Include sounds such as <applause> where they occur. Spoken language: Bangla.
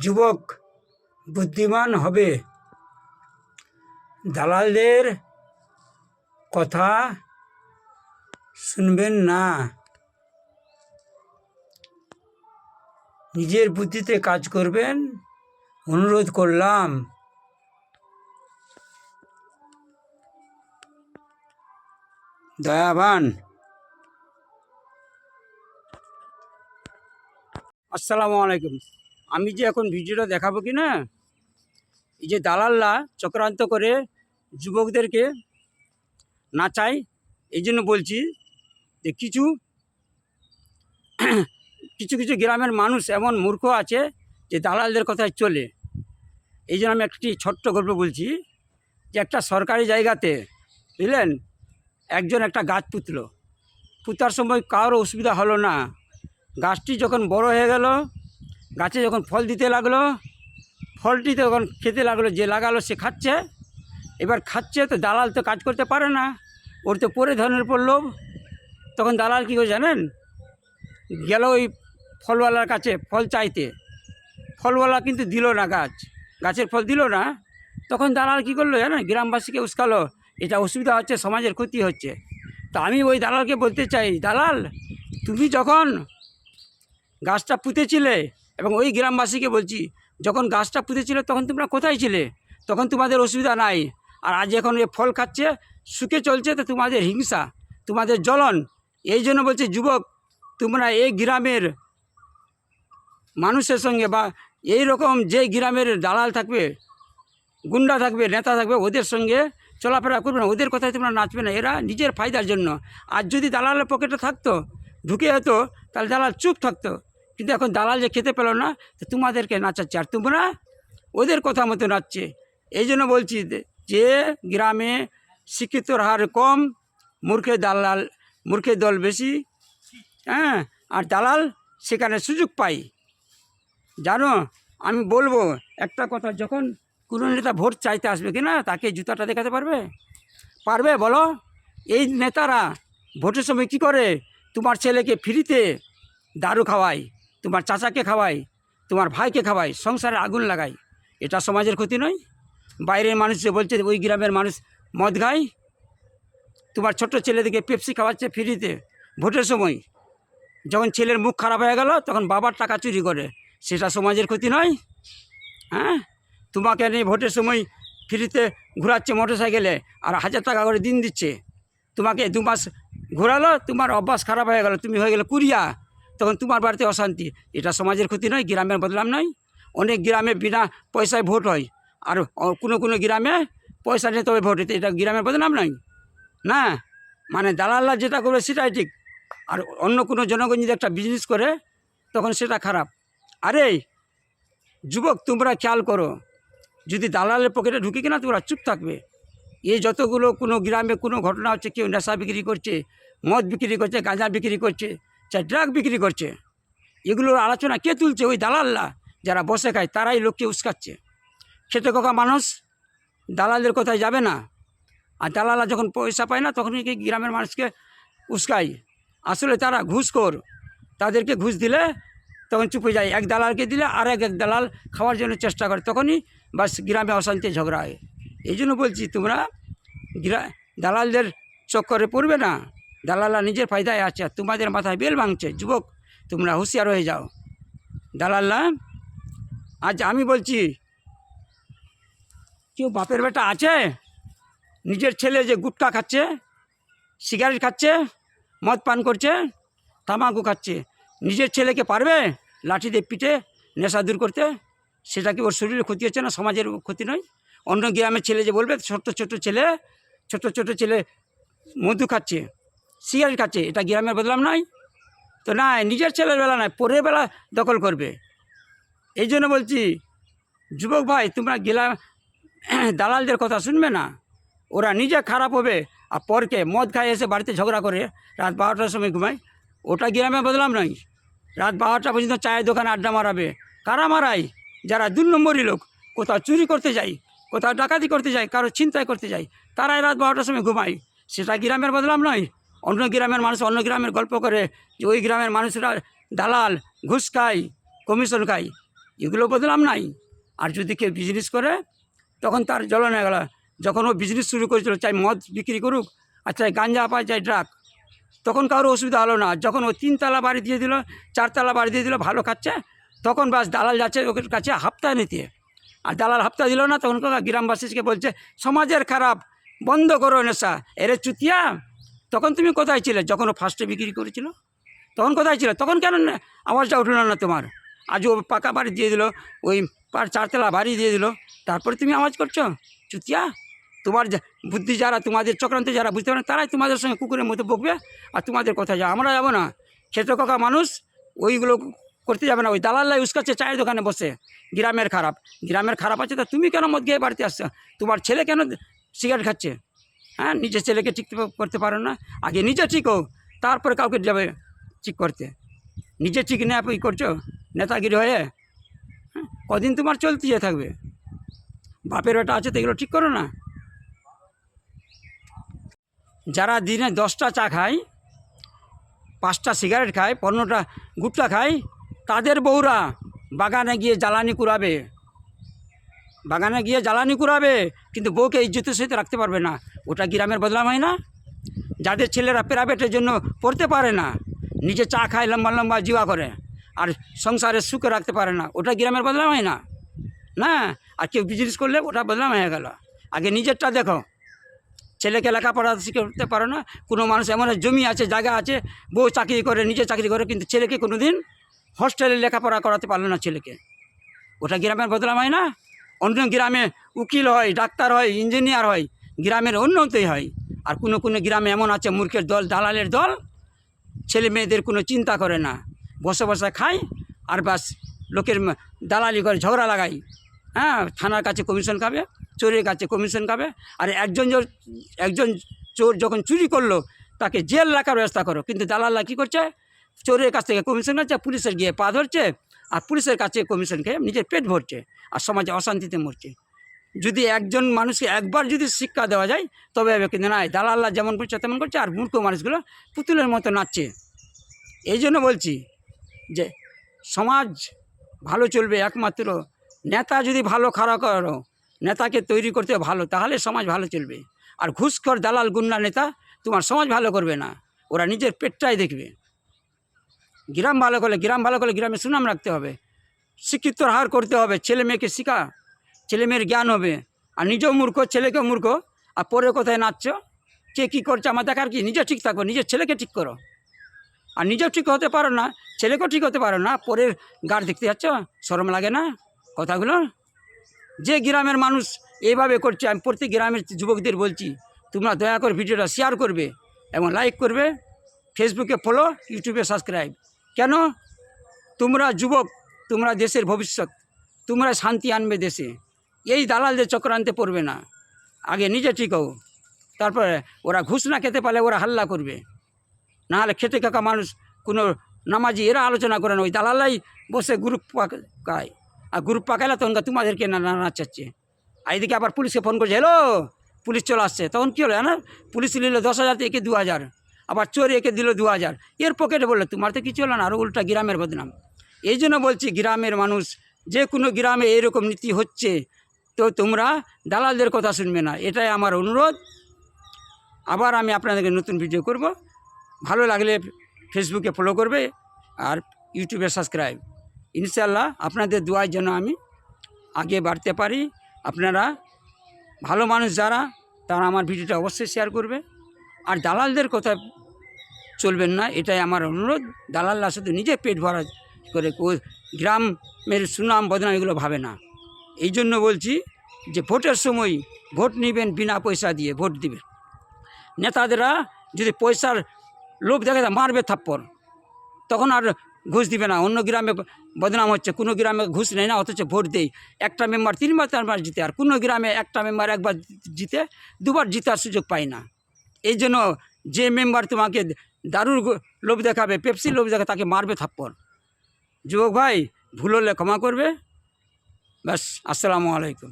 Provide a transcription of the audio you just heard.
যুবক বুদ্ধিমান হবে। দালালদের কথা শুনবেন না। নিজের বুদ্ধিতে কাজ করবেন, অনুরোধ করলাম। দয়াবান। আসসালামু আলাইকুম। আমি যে এখন ভিডিওটা দেখাবো কি না, এই যে দালালরা চক্রান্ত করে যুবকদেরকে নাচায়, এই জন্য বলছি যে কিছু কিছু কিছু গ্রামের মানুষ এমন মূর্খ আছে যে দালালদের কথায় চলে। এই জন্য আমি একটি ছোট্ট গল্প বলছি যে একটা সরকারি জায়গাতে, বুঝলেন, একজন একটা গাছ পুতলো। পুতার সময় কারোর অসুবিধা হলো না। গাছটি যখন বড় হয়ে গেল গাছে যখন ফল দিতে লাগল, ফলটি তখন খেতে লাগল, যে লাগালো সে খাচ্ছে। এবার খাচ্ছে তো দালাল তো কাজ করতে পারে না। ওর তো পরে ধরনের পর লোভ। তখন দালাল কী করে জানেন? গেল ওই ফলওয়ালার কাছে ফল চাইতে। ফলওয়ালা কিন্তু দিল না গাছ। গাছের ফল দিল না। তখন দালাল কী করল জানেন? গ্রামবাসীকে উস্কালো, এটা অসুবিধা হচ্ছে, সমাজের ক্ষতি হচ্ছে। তা আমি ওই দালালকে বলতে চাই, দালাল, তুমি যখন গাছটা পুঁতেছিলে এবং ওই গ্রামবাসীকে বলছি, যখন গাছটা পুঁতেছিলে তখন তোমরা কোথায় ছিলে? তখন তোমাদের অসুবিধা নাই। আর আজ এখন এ ফল খাচ্ছে সুখে চলছে, তো তোমাদের হিংসা, তোমাদের জ্বলন। এই জন্য বলছি, যুবক, তোমরা এই গ্রামের মানুষের সঙ্গে বা এই রকম যে গ্রামের দালাল থাকবে, গুন্ডা থাকবে, নেতা থাকবে, ওদের সঙ্গে চলাফেরা করবে না। ওদের কথায় তোমরা নাচবে না। এরা নিজের ফায়দার জন্য। আর যদি দালালের পকেটে থাকতো, ঢুকে হতো তাহলে দালাল চুপ থাকতো। কিন্তু এখন দালাল যে খেতে পেল না, তো তোমাদেরকে নাচাচ্ছে। আর তোমরা ওদের কথা মতো নাচছে। এই জন্য বলছি যে- গ্রামে শিক্ষিতর হার কম, মূর্খের দালাল, মূর্খের দল বেশি হ্যাঁ আর দালাল সেখানে সুযোগ পাই জানো, আমি বলব, একটা কথা, যখন কোনো নেতা ভোট চাইতে আসবে কি না তাকে জুতাটা দেখাতে পারবে? পারবে, বলো? এই নেতারা ভোটের সময় কি করে? তোমার ছেলেকে ফ্রিতে দারু খাওয়ায়। তোমার চাচাকে খাওয়াই, তোমার ভাইকে খাওয়াই, সংসারে আগুন লাগাই। এটা সমাজের ক্ষতি নয়। বাইরের মানুষ যে বলছে ওই গ্রামের মানুষ মদ খায়। তোমার ছোট ছেলেদেরকে পেপসি খাওয়াচ্ছে ফ্রিতে, ভোটের সময়। যখন ছেলের মুখ খারাপ হয়ে গেল, তখন বাবার টাকা চুরি করে। সেটা সমাজের ক্ষতি নয়। হ্যাঁ? তোমাকে নিয়ে ভোটের সময় ফ্রিতে ঘোরাচ্ছে মোটর সাইকেলে আর হাজার টাকা করে দিন দিচ্ছে। তোমাকে দু মাস ঘোরালো, তোমার অভ্যাস খারাপ হয়ে গেল, তুমি হয়ে গেলে কুরিয়া তখন তোমার বাড়িতে অশান্তি। এটা সমাজের ক্ষতি নয়, গ্রামের বদলাম নয়। অনেক গ্রামে বিনা পয়সায় ভোট হয়। আর কোনো কোনো গ্রামে পয়সা নিয়ে তবে ভোট এটা গ্রামের বদনাম নয়। না মানে দালাল্লা যেটা করবে সেটাই ঠিক। আর অন্য কোনো জনগণ যদি একটা বিজনেস করে, তখন সেটা খারাপ। আরে, যুবক, তোমরা খেয়াল করো, যদি দালালের পকেটে ঢুকে কিনা তোমরা চুপ থাকবে। এই যতগুলো কোনো গ্রামে কোনো ঘটনা হচ্ছে, কেউ নেশা বিক্রি করছে, মদ বিক্রি করছে, গাঁজা বিক্রি করছে চাই ড্রাগ বিক্রি করছে। এগুলোর আলোচনা কে তুলছে? ওই দালাল্লা যারা বসে খায়, তারাই লোককে উস্কাচ্ছে। খেতে খোকা মানুষ, দালালদের কোথায় যাবে না? আর দালালা যখন পয়সা পায় না তখনই কি গ্রামের মানুষকে উস্কায়? আসলে তারা ঘুষখোর। তাদেরকে ঘুষ দিলে তখন চুপে যায়। এক দালালকে দিলে আর এক এক দালাল খাওয়ার জন্য চেষ্টা করে, তখনই বাস গ্রামে অশান্তি ঝগড়া হয়। এই জন্য বলছি, তোমরা দালালদের চক্করে পড়বে না। দালালরা নিজের ফায়দায় আছে তোমাদের মাথায় বেল ভাঙছে, যুবক, তোমরা হুঁশিয়ার হয়ে যাও। দালালরা, আজ আমি বলছি, কেউ বাপের বেটা আছে? নিজের ছেলে যে গুটকা খাচ্ছে, সিগারেট খাচ্ছে, মদ পান করছে, তামাকু খাচ্ছে, নিজের ছেলেকে পারবে লাঠি দিয়ে পিঠে নেশা দূর করতে? সেটা কি ওর শরীরে ক্ষতি হচ্ছে না সমাজের ক্ষতি নয়? অন্য গ্রামের ছেলে যে বলবে, ছোট্ট ছোট্ট ছেলে ছোট ছোট ছেলে মধু খাচ্ছে। সিগারেট খাচ্ছে এটা গ্রামের বদলাম নয় তো না নিজের ছেলের বেলা নয় পরের বেলা দখল করবে। এই জন্য বলছি, যুবক ভাই, তোমরা গেলা <clears throat> দালালদের কথা শুনবে না। ওরা নিজে খারাপ হবে, আর পরকে মদ খায় এসে বাড়িতে ঝগড়া করে রাত বারোটার সময় ঘুমায়। ওটা গ্রামে বদলাম নয় রাত বারোটা পর্যন্ত চায়ের দোকানে আড্ডা মারাবে। কারা মারায়? যারা দু নম্বরই লোক, কোথাও চুরি করতে যায় কোথাও ডাকাতি করতে যায় কারও ছিনতাই করতে যায় তারাই রাত বারোটার সময় ঘুমায়। সেটা গ্রামের বদলাম নয় অন্য গ্রামের মানুষ অন্য গ্রামের গল্প করে যে ওই গ্রামের মানুষরা দালাল, ঘুষ খায় কমিশন খায়, এগুলো বদলাম নাই। আর যদি কেউ বিজনেস করে, তখন তার জ্বলনে গেল। যখন ও বিজনেস শুরু করেছিল, চাই মদ বিক্রি করুক আর চাই গাঞ্জা পায়, চাই ড্রাগ তখন কারও অসুবিধা হলো না। যখন ও তিনতলা বাড়ি দিয়ে দিল, চারতলা বাড়ি দিয়ে দিল, ভালো খাচ্ছে, তখন বাস দালাল যাচ্ছে ওদের কাছে হাপ্তা নিতে। আর দালাল হাপ্তা দিল না, তখন গ্রামবাসীকে বলছে, সমাজের খারাপ, বন্ধ করো নেশা, এরে চুতিয়া। তখন তুমি কোথায় ছিলে? যখন ও ফার্স্টে বিক্রি করেছিল? তখন কোথায় ছিল? তখন কেন আওয়াজটা উঠল না তোমার? আজ ও পাকা বাড়ি দিয়ে দিল, ওই পার চারতলা বাড়ি দিয়ে দিল। তারপরে তুমি আওয়াজ করছ? চুতিয়া, তোমার বুদ্ধি যারা, তোমাদের চক্রান্ত যারা, বুঝতে পারে তারাই তোমাদের সঙ্গে কুকুরের মতো বকবে আর তোমাদের কথা যা আমরা যাব না। খেতে কাকা মানুষ, ওইগুলো করতে যাবে না। ওই দালাল্লাই উস্কাচ্ছে, চায়ের দোকানে বসে। গ্রামের খারাপ। গ্রামের খারাপ আছে তা তুমি কেন মদ গিয়ে বাড়িতে আসছো? তোমার ছেলে কেন সিগারেট খাচ্ছে? হ্যাঁ নিজের ছেলেকে ঠিক করতে পারো না। আগে নিজে ঠিক হো তারপরে কাউকে যাবে ঠিক করতে। নিজে ঠিক না ই করছ, নেতাগিরি হয়ে হ্যাঁ কদিন তোমার চলতে যেয়ে থাকবে। বাপের ওটা আছে তো এগুলো ঠিক করো না। যারা দিনে দশটা চা খায়, পাঁচটা সিগারেট খায়, পনেরোটা গুটকা খায়, তাদের বউরা বাগানে গিয়ে জ্বালানি কুড়াবে। বাগানে গিয়ে জ্বালানি কুড়াবে, কিন্তু বউকে ইজ্জতের সহিত রাখতে পারবে না। ওটা গ্রামের বদলাম হয় না? যাদের ছেলেরা প্রাইভেটের জন্য পড়তে পারে না, নিজে চা খায় লম্বা লম্বা জিওয়া করে, আর সংসারে সুখে রাখতে পারে না, ওটা গ্রামের বদলাম হয় না? না, আর কেউ বিজনেস করলে ওটা বদলাম হয়ে গেল। আগে নিজেরটা দেখো। ছেলেকে লেখাপড়া শিখতে পারো না, কোনো মানুষ এমন জমি আছে, জায়গা আছে, বউ চাকরি করে, নিজে চাকরি করে, কিন্তু ছেলেকে কোনো দিন হস্টেলে লেখাপড়া করাতে পারল না ছেলেকে। ওটা গ্রামের বদলাম হয় না? অন্য গ্রামে উকিল হয়, ডাক্তার হয়, ইঞ্জিনিয়ার হয়, গ্রামের উন্নতি হয়। আর কোনো কোনো গ্রামে এমন আছে, মূর্খের দল, দালালের দল, ছেলে মেয়েদের কোনো চিন্তা করে না। বসে বসে খায় আর বাস লোকের দালালি করে, ঝগড়া লাগাই হ্যাঁ থানার কাছে কমিশন খাবে, চোরের কাছে কমিশন খাবে। আর একজন একজন চোর যখন চুরি করল, তাকে জেল রাখার ব্যবস্থা করো। কিন্তু দালালরা কী করছে? চোরের কাছ থেকে কমিশন খাচ্ছে পুলিশের গিয়ে পা ধরছে আর পুলিশের কাছে কমিশন খেয়ে নিজের পেট ভরছে আর সমাজে অশান্তিতে মরছে। যদি একজন মানুষকে একবার যদি শিক্ষা দেওয়া যায়, তবে কিন্তু না দালাল্লা যেমন করছে, তেমন করছে, আর মূর্খ মানুষগুলো পুতুলের মতো নাচছে। এই জন্য বলছি যে, সমাজ ভালো চলবে একমাত্র। নেতা যদি ভালো, খারাপ করো, নেতাকে তৈরি করতে ভালো, তাহলে সমাজ ভালো চলবে। আর ঘুষখর, দালাল, গুন্ডা নেতা তোমার সমাজ ভালো করবে না। ওরা নিজের পেটটাই দেখবে। গ্রাম ভালো করলে, গ্রাম ভালো করলে গ্রামে সুনাম রাখতে হবে। শিক্ষিতর হার করতে হবে, ছেলে মেয়েকে শিখা, ছেলে মেয়ের জ্ঞান হবে। আর নিজেও মূর্খ, ছেলেকেও মূর্খ, আর পরে কোথায় নাচছ, কে কী করছে, আমার দেখার কি? নিজে ঠিক থাকো, নিজের ছেলেকে ঠিক করো। আর নিজেও ঠিক হতে পারো না, ছেলেকেও ঠিক হতে পারো না, পরের গাড় দেখতে যাচ্ছ, শরম লাগে না কথাগুলো? যে গ্রামের মানুষ এইভাবে করছে, আমি প্রত্যেক গ্রামের যুবকদের বলছি, তোমরা দয়া করে ভিডিওটা শেয়ার করবে এবং লাইক করবে ফেসবুকে ফলো ইউটিউবে সাবস্ক্রাইব কেন? তোমরা যুবক, তোমরা দেশের ভবিষ্যৎ, তোমরা শান্তি আনবে দেশে। এই দালালদের চক্রান্তে পড়বে না। আগে নিজে ঠিক হও। তারপরে ওরা ঘুষ না খেতে পারলে ওরা হাল্লা করবে। নাহলে খেতে কাকা মানুষ কোনো নামাজি এরা আলোচনা করে না, ওই দালালাই বসে গ্রুপ পাকায়। আর গ্রুপ পাকাইলে তখন তোমাদেরকে নাচাচ্ছে। আর এদিকে আবার পুলিশকে ফোন করছে, হ্যালো, পুলিশ চলে আসছে। তখন কী হলো না পুলিশ নিল দশ হাজার থেকে দু হাজার। আবার চোর একে দিল দু হাজার। এর পকেটে বলল, তোমার তো কিছু হলো না আরও উল্টা গ্রামের বদনাম। এই জন্য বলছি, গ্রামের মানুষ, যে কোনো গ্রামে এরকম নীতি হচ্ছে, তো তোমরা দালালদের কথা শুনবে না। এটাই আমার অনুরোধ। আবার আমি আপনাদেরকে নতুন ভিডিও করব। ভালো লাগলে ফেসবুকে ফলো করবে আর ইউটিউবে সাবস্ক্রাইব ইনশাল্লাহ আপনাদের দোয়ার জন্য আমি আগে বাড়তে পারি। আপনারা ভালো মানুষ যারা, তারা আমার ভিডিওটা অবশ্যই শেয়ার করবে। আর দালালদের কথা চলবেন না, এটাই আমার অনুরোধ। দালালরা শুধু নিজে পেট ভরা করে গ্রামের সুনাম বদনাম এগুলো ভাবে না। এই জন্য বলছি যে ভোটের সময় ভোট নেবেন বিনা পয়সা দিয়ে, ভোট দিবেন। নেতাদেরা যদি পয়সার লোভ দেখা মারবে থাপ্পড়। তখন আর ঘুষ দিবে না। অন্য গ্রামে বদনাম হচ্ছে, কোনো গ্রামে ঘুষ নেয় না, অথচ ভোট দেয়। একটা মেম্বার তিনবার চারবার জিতে, আর কোনো গ্রামে একটা মেম্বার একবার জিতে, দুবার জিতার সুযোগ পায় না। এই জন্য যে মেম্বার তোমাকে দারুর লোভ দেখাবে পেপসি লোভ দেখাবে, তাকে মারবে থাপ্পড়। যুবক ভাই, ভুল হলে ক্ষমা করবে। ব্যাস, আসসালামু আলাইকুম।